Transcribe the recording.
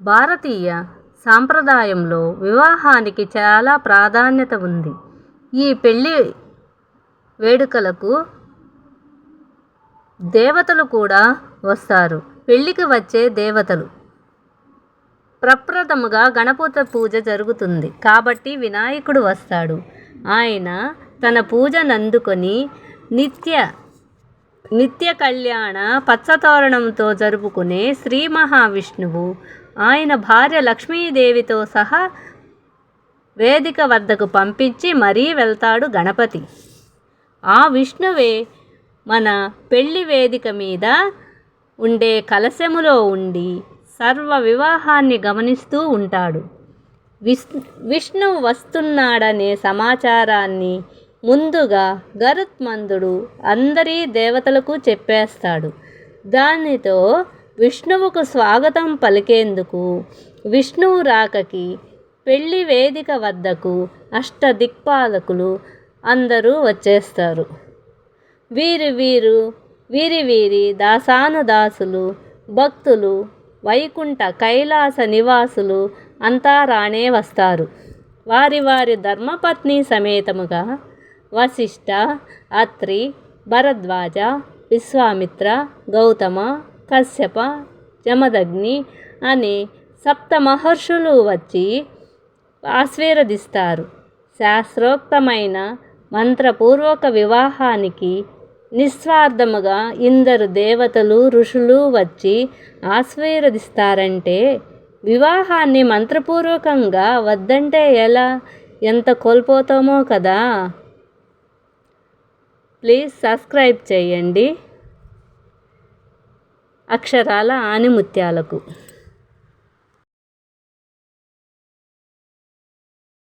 భారతీయ సాంప్రదాయంలో వివాహానికి చాలా ప్రాధాన్యత ఉంది. ఈ పెళ్ళి వేడుకలకు దేవతలు కూడా వస్తారు. పెళ్ళికి వచ్చే దేవతలు. ప్రప్రథముగా గణపతి పూజ జరుగుతుంది. కాబట్టి వినాయకుడు వస్తాడు. ఆయన తన పూజనందుకొని నిత్య నిత్య కళ్యాణ పచ్చతోరణంతో జరుపుకునే శ్రీ మహావిష్ణువు ఆయన భార్య లక్ష్మీదేవితో సహా వేదిక వద్దకు పంపించి మరీ వెళ్తాడు గణపతి. ఆ విష్ణువే మన పెళ్ళి వేదిక మీద ఉండే కలశములో ఉండి సర్వ వివాహాన్ని గమనిస్తూ ఉంటాడు. విష్ విష్ణువు వస్తున్నాడనే సమాచారాన్ని ముందుగా గరుత్మంతుడు అందరి దేవతలకు చెప్పేస్తాడు. దానితో విష్ణువుకు స్వాగతం పలికేందుకు విష్ణువు రాకకి పెళ్ళి వేదిక వద్దకు అష్టదిక్పాలకులు అందరూ వచ్చేస్తారు. వీరి వీరు వీరి వీరి దాసానుదాసులు భక్తులు వైకుంఠ కైలాస నివాసులు అంతా రానే వస్తారు. వారి వారి ధర్మపత్ని సమేతముగా వశిష్ఠ అత్రి భరద్వాజ విశ్వామిత్ర గౌతమ కశ్యప జమదగ్ని అనే సప్త మహర్షులు వచ్చి ఆశీర్వదిస్తారు. శాస్త్రోక్తమైన మంత్రపూర్వక వివాహానికి నిస్వార్థముగా ఇందరు దేవతలు ఋషులు వచ్చి ఆశీర్వదిస్తారంటే వివాహాన్ని మంత్రపూర్వకంగా వద్దంటే ఎలా? ఎంత కోల్పోతామో కదా. ప్లీజ్ సబ్స్క్రైబ్ చేయండి. అక్షరాల ఆనిముత్యాలకు